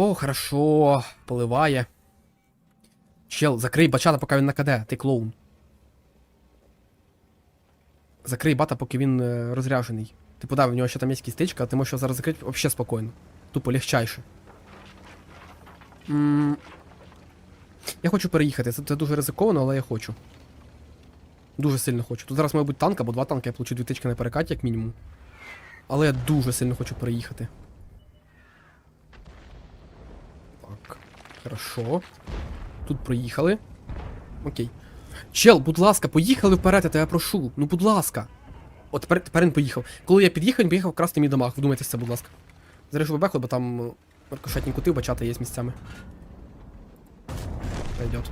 О, хорошо. Поливає. Чел, закрий бачата, поки він на КД, ти клоун. Закрий бата, поки він е, розряжений. Ти подав, в нього ще там є якісь стичка, а ти можеш його зараз закрити взагалі спокійно. Тупо легчайше. м Я хочу переїхати. Це, це дуже ризиковано, але я хочу. Дуже сильно хочу. Тут зараз має бути танк або два танки, я получу дві тички на перекаті, як мінімум. Але я дуже сильно хочу переїхати. Так. Хорошо. Тут проїхали. Окей. Чел, будь ласка, поїхали вперед, я тебе прошу. Ну, будь ласка. От тепер, тепер він поїхав. Коли я під'їхав, він поїхав красти мій домах. Вдумайтесь це, будь ласка. Заріжу бебеху, бо там е, рикошетні кути бачати є місцями. Пойдет.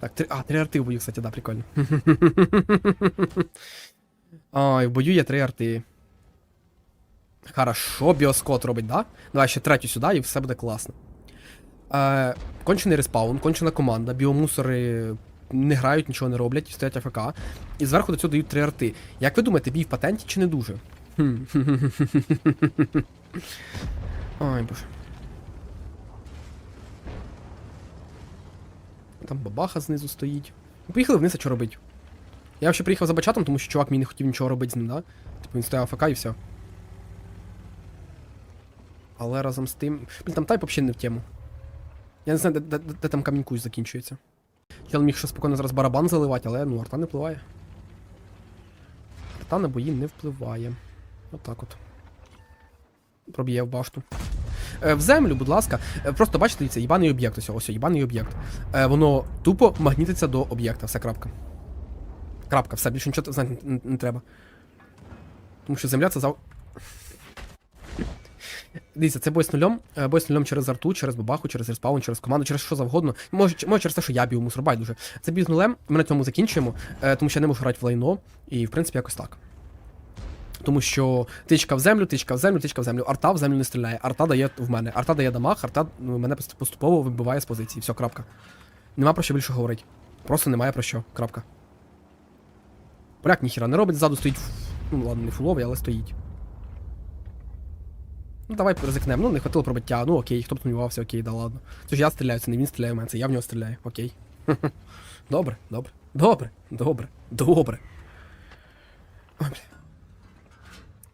Так, три... А, три арти в бою, кстати, да, прикольно. Ай, в бою є три арти. Хорошо, біоскот робить, да? Давай ще третю сюди і все буде класно. Е, кончений респаун, кончена команда, біомусори не грають, нічого не роблять, стоять АФК. І зверху до цього дають три арти. Як ви думаєте, бій в патенті чи не дуже? Ой, боже. Там бабаха знизу стоїть. Поїхали вниз, а що робить? Я ще приїхав за бачатом, тому що чувак мені не хотів нічого робити з ним, да? Типу він стояв АФК і все. Але разом з тим. Блін, там тайп взагалі не в тему. Я не знаю, де, де, де, там камінь кусь закінчується. Я міг ще спокійно зараз барабан заливати, але ну, арта не впливає. Арта на бої не впливає. Отак от. Проб'є в башту. Е, в землю, будь ласка. Е, просто бачите, дивіться, їбаний об'єкт. Ось, ось, їбаний об'єкт. Е, воно тупо магнітиться до об'єкта. Все, крапка. Крапка, все, більше нічого знати не, не треба. Тому що земля це зав. Дивіться, це бой з нульом. Е, Бой з нульом через арту, через бабаху, через респаун, через команду, через що завгодно. Може, може через те, що я б'ю мусор, байдуже. Це бій з нулем, ми на цьому закінчуємо, е, тому що я не можу грати в лайно, і в принципі якось так. Тому що тичка в землю, тичка в землю, тичка в землю. Арта в землю не стріляє, арта дає в мене. Арта дає дамаг, арта ну, мене поступово вибиває з позиції. Все, крапка. Нема про що більше говорити. Просто немає про що. Крапка. Поляк ніхіра не робить, ззаду стоїть. Ну ладно, не фуловий, але стоїть. Ну, давай ризикнемо. Ну, не хватило пробиття. Ну окей, хто б сумнівався, окей, да ладно. Це ж я стріляю, це не він стріляє в мене, це я в нього стріляю, окей. Добре, добре, добре, добре, добре. Ой, бля.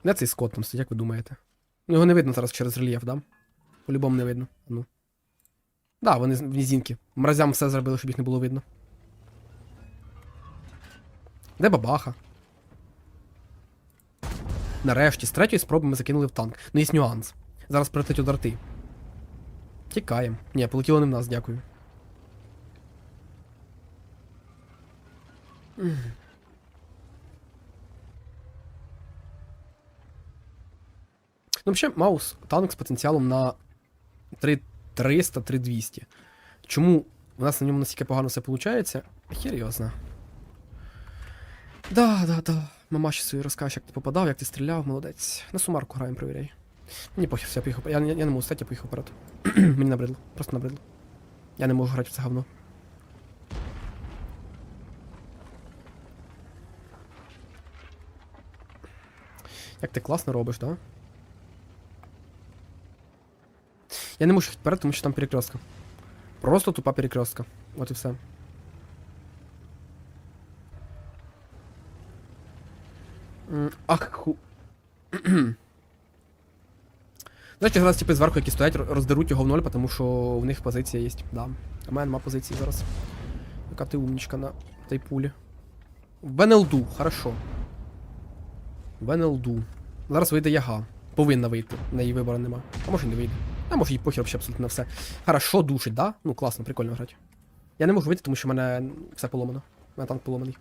Де цей скот там стоїть, як ви думаєте? Ну, його не видно зараз через рельєф, да? По-любому не видно. Ну. Да, вони в низінки. Мразям все зробили, щоб їх не було видно. Де бабаха? Нарешті, з третьої спроби ми закинули в танк. Ну є нюанс. Зараз прилетить удар ти. Тікаємо. Ні, полетіло не в нас, дякую. Ну, взагалі, Маус танк з потенціалом на 3300-3200. Чому у нас на ньому настільки погано все виходить? Хер його зна. Да, да, да. Мама ще свої розкаже, як ти попадав, як ти стріляв, молодець. На сумарку граємо, перевіряй. Мені похер, все, я поїхав. Я, я, я не можу стати, я поїхав вперед. Мені набридло, просто набридло. Я не можу грати в це говно. Як ти класно робиш, да? Я не можу їхати вперед, тому що там перекрестка. Просто тупа перекрестка. От і все. Знаєте, зараз типи зверху, які стоять, роздеруть його в ноль, тому що в них позиція є. Да. А в мене нема позиції зараз. Яка ти умнічка на той пулі. В хорошо. В БНЛДу. Зараз вийде яга. Повинна вийти. В неї вибору нема. А може й не вийде. А може їй похер взагалі абсолютно на все. Хорошо душить, да? Ну класно, прикольно грати. Я не можу вийти, тому що в мене все поломано. У мене танк поломаний.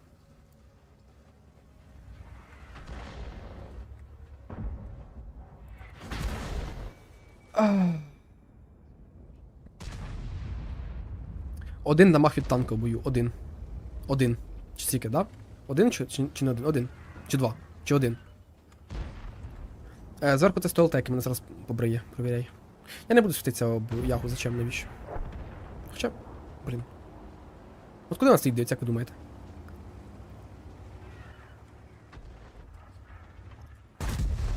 Один дамаг від танка в бою. Один. Один. Чи стільки, да? Один чи, чи, чи не один? Один. Чи два? Чи один? Е, зверху це столтеки, мене зараз побриє, провіряй. Я не буду світитися об ягу, зачем, навіщо? Хоча, блін. От куди нас йде, як ви думаєте?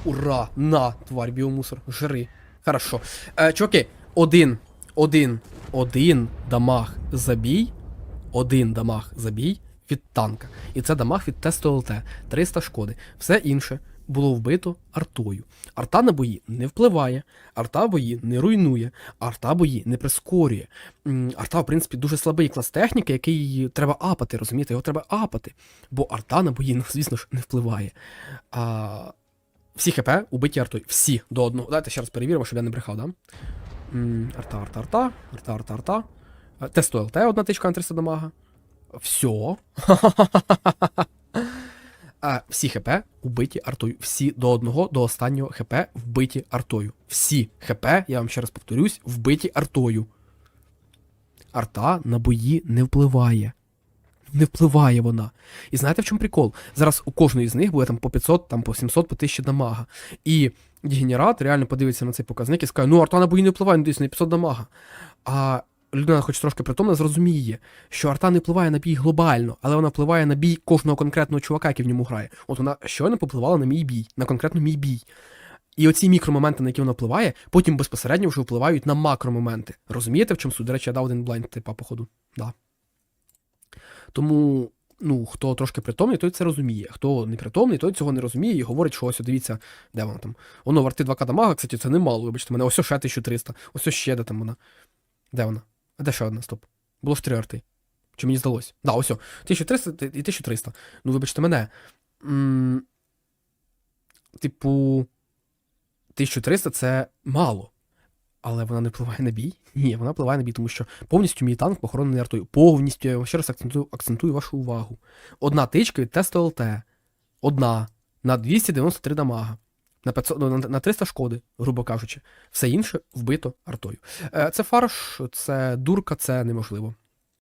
Ура! На, тварь, біомусор, жри. Хорошо. Е, чуваки, один, один, один дамаг забій. Один дамаг забій від танка. І це дамаг від тесту ЛТ. 300 шкоди. Все інше було вбито артою. Арта на бої не впливає, арта бої не руйнує, арта бої не прискорює. Арта, в принципі, дуже слабий клас техніки, який треба апати, розумієте? Його треба апати. Бо арта на бої, ну, звісно ж, не впливає. А... Всі ХП убиті артою. Всі до одного. Давайте ще раз перевіримо, щоб я не брехав, да? Арта, арта, арта, арта, арта, арта. Е, Тесту ЛТ, одна тичка на 300 дамага. Все. Всі ХП убиті артою. Всі до одного, до останнього ХП вбиті артою. Всі ХП, я вам ще раз повторюсь, вбиті артою. Арта на бої не впливає. Не впливає вона. І знаєте, в чому прикол? Зараз у кожної з них буде там по 500, там по 700, по 1000 дамага. І генерат реально подивиться на цей показник і скаже, ну арта на бої не впливає, ну десь на 500 дамага. А людина, хоч трошки притомна, зрозуміє, що арта не впливає на бій глобально, але вона впливає на бій кожного конкретного чувака, який в ньому грає. От вона щойно попливала на мій бій, на конкретно мій бій. І оці мікромоменти, на які вона впливає, потім безпосередньо вже впливають на макромоменти. Розумієте, в чому суть? До речі, я дав один блайнд, типа, походу. Да. Тому, ну, хто трошки притомний, той це розуміє. Хто не притомний, той цього не розуміє і говорить, що ось дивіться, де вона там. Воно варти 2К дамага, кстати, це немало, вибачте мене. Ось ще 1300, ось ще де там вона. Де вона? А де ще одна? Стоп. Було ж три арти. Чи мені здалось? Да, ось. о. 1300 і 1300. Ну, вибачте мене. М, Типу. 1300 це мало. Але вона не впливає на бій? Ні, вона впливає на бій, тому що повністю мій танк похоронений артою. Повністю, я вам ще раз акцентую, акцентую вашу увагу. Одна тичка від тесту ЛТ. Одна. На 293 дамага. На, 500, ну, на, на 300 шкоди, грубо кажучи. Все інше вбито артою. Е, Це фарш, це дурка, це неможливо.